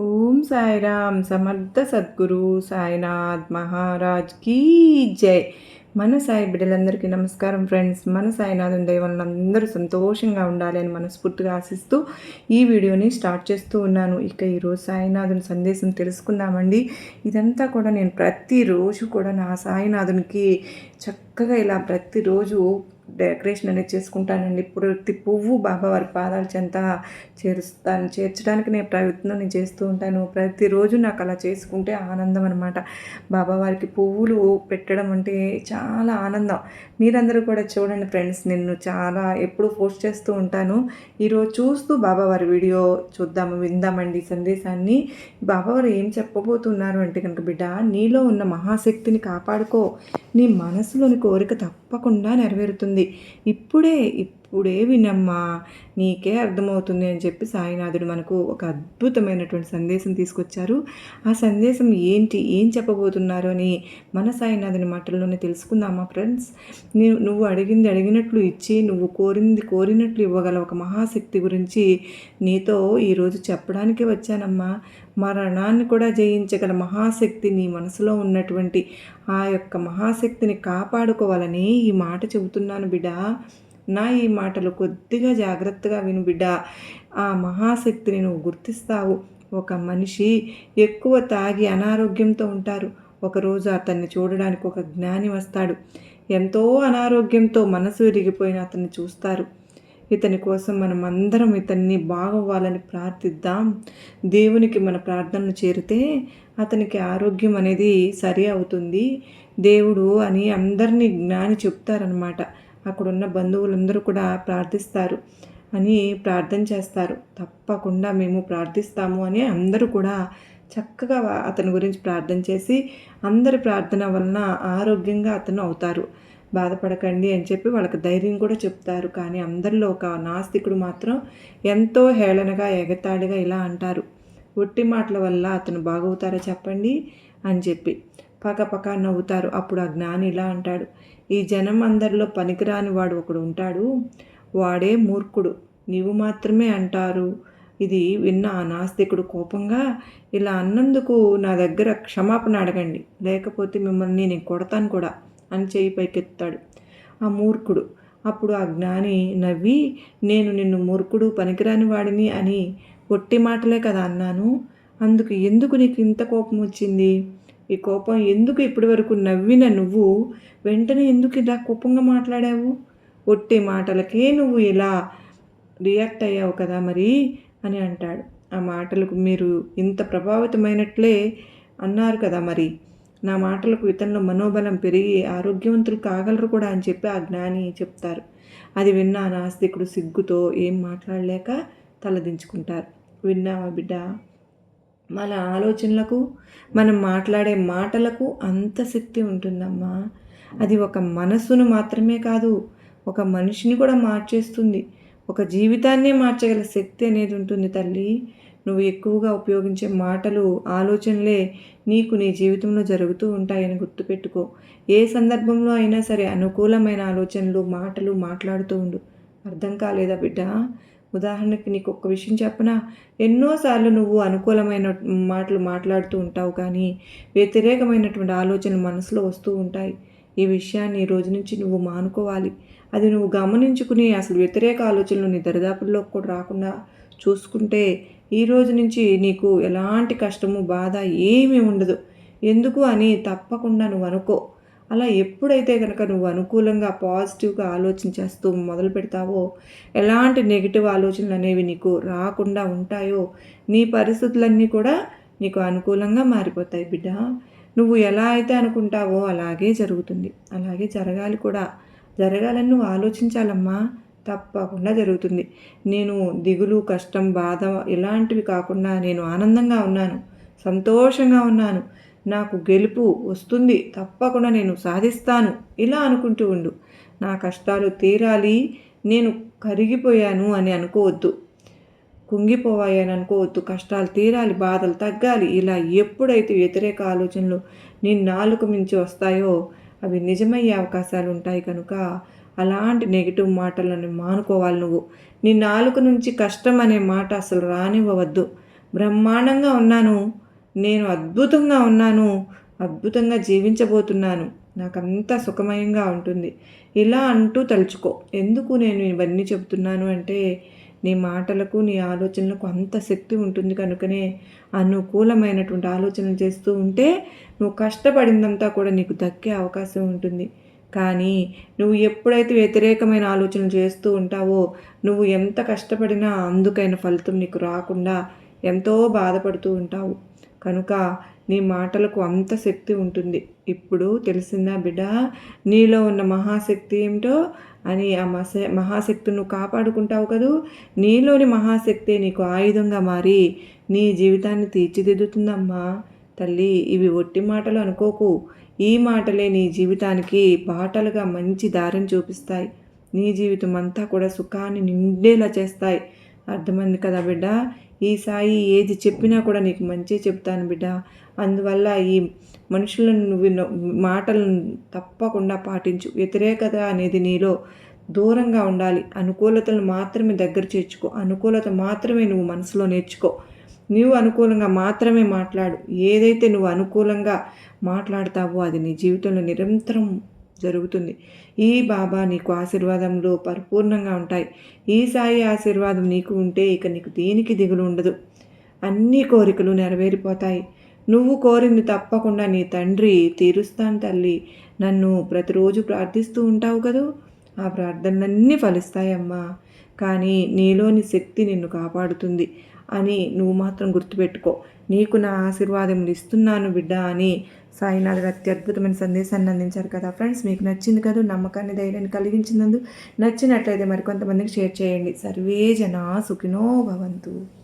ఓం సాయిరామ్ సమర్థ సద్గురు సాయినాథ్ మహారాజ్ కీ జై. మన సాయి బిడ్డలందరికీ నమస్కారం ఫ్రెండ్స్. మన సాయినాథం దైవం అందరూ సంతోషంగా ఉండాలి అని మనస్ఫూర్తిగా ఆశిస్తూ ఈ వీడియోని స్టార్ట్ చేస్తూ ఉన్నాను. ఇక ఈరోజు సాయినాథుని సందేశం తెలుసుకుందామండి. ఇదంతా కూడా నేను ప్రతిరోజు కూడా నా సాయినాథునికి చక్కగా ఇలా ప్రతిరోజు డెకరేషన్ అనేది చేసుకుంటానండి. ప్రతి పువ్వు బాబావారి పాదాల చెంత చేరుస్తాను. చేర్చడానికి నేను ప్రయత్నం నేను చేస్తూ ఉంటాను. ప్రతిరోజు నాకు అలా చేసుకుంటే ఆనందం అనమాట బాబావారికి పువ్వులు పెట్టడం అంటే చాలా ఆనందం. మీరందరూ కూడా చూడండి ఫ్రెండ్స్ నేను చాలా ఎప్పుడు పోస్ట్ చేస్తూ ఉంటాను. ఈరోజు చూస్తూ బాబావారి వీడియో చూద్దాము విందామండి సందేశాన్ని. బాబావారు ఏం చెప్పబోతున్నారు అంటే కనుక బిడ్డ నీలో ఉన్న మహాశక్తిని కాపాడుకో. నీ మనసులోని కోరిక తప్పకుండా నెరవేరుతుంది. ఇప్పుడే ఇప్పుడే ఇప్పుడే వినమ్మా నీకే అర్థమవుతుంది అని చెప్పి సాయినాథుడు మనకు ఒక అద్భుతమైనటువంటి సందేశం తీసుకొచ్చారు. ఆ సందేశం ఏంటి ఏం చెప్పబోతున్నారు అని మన సాయినాథుని మాటల్లోనే తెలుసుకుందామా ఫ్రెండ్స్? నేను నువ్వు అడిగింది అడిగినట్లు ఇచ్చి నువ్వు కోరింది కోరినట్లు ఇవ్వగల ఒక మహాశక్తి గురించి నీతో ఈరోజు చెప్పడానికే వచ్చానమ్మా. మరణాన్ని కూడా జయించగల మహాశక్తి నీ మనసులో ఉన్నటువంటి ఆ యొక్క మహాశక్తిని కాపాడుకోవాలని ఈ మాట చెబుతున్నాను బిడ్డ నా ఈ మాటలు కొద్దిగా జాగ్రత్తగా విను బిడ్డ. ఆ మహాశక్తిని నువ్వు గుర్తిస్తావు. ఒక మనిషి ఎక్కువ తాగి అనారోగ్యంతో ఉంటారు. ఒకరోజు అతన్ని చూడడానికి ఒక జ్ఞాని వస్తాడు. ఎంతో అనారోగ్యంతో మనసు విరిగిపోయిన అతన్ని చూస్తారు. ఇతని కోసం మనం అందరం ఇతన్ని బాగవ్వాలని ప్రార్థిద్దాం. దేవునికి మన ప్రార్థనలు చేరితే అతనికి ఆరోగ్యం అనేది సరి అవుతుంది. దేవుడు అని అందరినీ జ్ఞాని చెప్తారనమాట అక్కడున్న బంధువులందరూ కూడా ప్రార్థిస్తారు అని ప్రార్థన చేస్తారు. తప్పకుండా మేము ప్రార్థిస్తాము అని అందరూ కూడా చక్కగా అతని గురించి ప్రార్థన చేసి అందరి ప్రార్థన వలన ఆరోగ్యంగా అతను అవుతారు. బాధపడకండి అని చెప్పి వాళ్ళకి ధైర్యం కూడా చెప్తారు. కానీ అందరిలో ఒక నాస్తికుడు మాత్రం ఎంతో హేళనగా ఎగతాడిగా ఇలా అంటారు. ఒట్టి మాటల వల్ల అతను బాగవుతారా చెప్పండి అని చెప్పి. పకపక నవ్వుతారు. అప్పుడు ఆ జ్ఞాని ఇలా అంటాడు ఈ జనం అందరిలో పనికిరాని వాడు ఒకడు ఉంటాడు. వాడే మూర్ఖుడు. నీవు మాత్రమే అంటారు. ఇది విన్న ఆ నాస్తికుడు కోపంగా ఇలా అన్నందుకు నా దగ్గర క్షమాపణ అడగండి. లేకపోతే మిమ్మల్ని నేను కొడతాను కూడా అని చేయి పైకెత్తాడు ఆ మూర్ఖుడు. అప్పుడు ఆ జ్ఞాని నవ్వి నేను నిన్ను మూర్ఖుడు పనికిరాని వాడిని అని ఒట్టి మాటలే కదా అన్నాను. అందుకు ఎందుకు నీకు ఇంత కోపం వచ్చింది? ఈ కోపం ఎందుకు ఇప్పటి వరకు నవ్విన నువ్వు? వెంటనే ఎందుకు ఇలా కోపంగా మాట్లాడావు? ఒట్టి మాటలకే నువ్వు ఇలా రియాక్ట్ అయ్యావు కదా మరి? అని అంటాడు. ఆ మాటలకు మీరు ఇంత ప్రభావితమైనట్లే అన్నారు కదా మరి? నా మాటలకు ఇతనిలో మనోబలం పెరిగి ఆరోగ్యవంతులు కాగలరు కూడా అని చెప్పి ఆ జ్ఞాని చెప్తారు. అది విన్నా నాస్తికుడు సిగ్గుతో ఏం మాట్లాడలేక తలదించుకుంటారు. విన్నావా బిడ్డ? మన ఆలోచనలకు మనం మాట్లాడే మాటలకు అంత శక్తి ఉంటుందమ్మా. అది ఒక మనస్సును మాత్రమే కాదు ఒక మనిషిని కూడా మార్చేస్తుంది. ఒక జీవితాన్నే మార్చగల శక్తి అనేది ఉంటుంది తల్లి. నువ్వు ఎక్కువగా ఉపయోగించే మాటలు ఆలోచనలే నీకు నీ జీవితంలో జరుగుతూ ఉంటాయని గుర్తుపెట్టుకో. ఏ సందర్భంలో అయినా సరే అనుకూలమైన ఆలోచనలు మాటలు మాట్లాడుతూ ఉండు. అర్థం కాలేదా బిడ్డ? ఉదాహరణకి నీకు ఒక్క విషయం చెప్పనా? ఎన్నోసార్లు నువ్వు అనుకూలమైన మాటలు మాట్లాడుతూ ఉంటావు కానీ వ్యతిరేకమైనటువంటి ఆలోచనలు మనసులో వస్తూ ఉంటాయి. ఈ విషయాన్ని ఈ రోజు నుంచి నువ్వు మానుకోవాలి. అది నువ్వు గమనించుకుని అసలు వ్యతిరేక ఆలోచనలు నీ దరిదాపుల్లో కూడా రాకుండా చూసుకుంటే ఈ రోజు నుంచి నీకు ఎలాంటి కష్టము బాధ ఏమీ ఉండదు. ఎందుకు అని తప్పకుండా నువ్వు అనుకో. అలా ఎప్పుడైతే కనుక నువ్వు అనుకూలంగా పాజిటివ్గా ఆలోచించేస్తూ మొదలు పెడతావో ఎలాంటి నెగిటివ్ ఆలోచనలు అనేవి నీకు రాకుండా ఉంటాయో నీ పరిస్థితులన్నీ కూడా నీకు అనుకూలంగా మారిపోతాయి బిడ్డ. నువ్వు ఎలా అయితే అనుకుంటావో అలాగే జరుగుతుంది. అలాగే జరగాలి కూడా. జరగాలని నువ్వు ఆలోచించాలమ్మా. తప్పకుండా జరుగుతుంది. నేను దిగులు కష్టం బాధ ఇలాంటివి కాకుండా నేను ఆనందంగా ఉన్నాను. సంతోషంగా ఉన్నాను. నాకు గెలుపు వస్తుంది తప్పకుండా నేను సాధిస్తాను ఇలా అనుకుంటూ ఉండు. నా కష్టాలు తీరాలి నేను కరిగిపోయాను అని అనుకోవద్దు. కుంగిపోవాయని అనుకోవద్దు కష్టాలు తీరాలి బాధలు తగ్గాలి. ఇలా ఎప్పుడైతే వ్యతిరేక ఆలోచనలు నీ నాలుగు మించి వస్తాయో అవి నిజమయ్యే అవకాశాలు ఉంటాయి కనుక అలాంటి నెగిటివ్ మాటలను మానుకోవాలి నువ్వు. నీ నాలుగు నుంచి కష్టం అనే మాట అసలు రానివ్వవద్దు. బ్రహ్మాండంగా ఉన్నాను నేను అద్భుతంగా ఉన్నాను అద్భుతంగా జీవించబోతున్నాను. నాకంతా సుఖమయంగా ఉంటుంది. ఇలా అంటూ తలుచుకో. ఎందుకు నేను ఇవన్నీ చెబుతున్నాను అంటే నీ మాటలకు నీ ఆలోచనలకు అంత శక్తి ఉంటుంది కనుకనే అనుకూలమైనటువంటి ఆలోచనలు చేస్తూ ఉంటే నువ్వు కష్టపడిందంతా కూడా నీకు దక్కే అవకాశం ఉంటుంది. కానీ నువ్వు ఎప్పుడైతే వ్యతిరేకమైన ఆలోచనలు చేస్తూ ఉంటావో నువ్వు ఎంత కష్టపడినా అందుకైన ఫలితం నీకు రాకుండా ఎంతో బాధపడుతూ ఉంటావు. కనుక నీ మాటలకు అంత శక్తి ఉంటుంది. ఇప్పుడు తెలిసిందా బిడ్డ? నీలో ఉన్న మహాశక్తి ఏమిటో? అని ఆ మస మహాశక్తిని నువ్వు కాపాడుకుంటావు కదూ? నీలోని మహాశక్తి నీకు ఆయుధంగా మారి నీ జీవితాన్ని తీర్చిదిద్దుతుందమ్మా. తల్లి ఇవి ఒట్టి మాటలు అనుకోకు. ఈ మాటలే నీ జీవితానికి బాటలుగా మంచి దారిని చూపిస్తాయి. నీ జీవితం అంతా కూడా సుఖాన్ని నిండేలా చేస్తాయి. అర్థమైంది కదా బిడ్డ? ఈ సాయి ఏది చెప్పినా కూడా నీకు మంచి చెప్తాను బిడ్డ. అందువల్ల ఈ మనుషులను నువ్వు మాటలను తప్పకుండా పాటించు. వ్యతిరేకత అనేది నీలో దూరంగా ఉండాలి. అనుకూలతలు మాత్రమే దగ్గర చేర్చుకో. అనుకూలత మాత్రమే నువ్వు మనసులో నేర్చుకో. నువ్వు అనుకూలంగా మాత్రమే మాట్లాడు. ఏదైతే నువ్వు అనుకూలంగా మాట్లాడతావో అది నీ జీవితంలో నిరంతరం జరుగుతుంది. ఈ బాబా నీకు ఆశీర్వాదంలో పరిపూర్ణంగా ఉంటాయి. ఈ సాయి ఆశీర్వాదం నీకు ఉంటే ఇక నీకు దేనికి దిగులు ఉండదు. అన్ని కోరికలు నెరవేరిపోతాయి. నువ్వు కోరింది తప్పకుండా నీ తండ్రి తీరుస్తాను తల్లి. నన్ను ప్రతిరోజు ప్రార్థిస్తూ ఉంటావు కదూ? ఆ ప్రార్థనలన్నీ ఫలిస్తాయమ్మా. కానీ నీలోని శక్తి నిన్ను కాపాడుతుంది. అని నువ్వు మాత్రం గుర్తుపెట్టుకో. నీకు నా ఆశీర్వాదం ఇస్తున్నాను బిడ్డ అని సాయినాథ్ అత్యద్భుతమైన సందేశాన్ని అందించారు కదా ఫ్రెండ్స్. మీకు నచ్చింది కదా నమ్మకాన్ని ధైర్యాన్ని కలిగించినందు నచ్చినట్లయితే మరికొంతమందికి షేర్ చేయండి. సర్వే జనా సుఖినో భవంతు.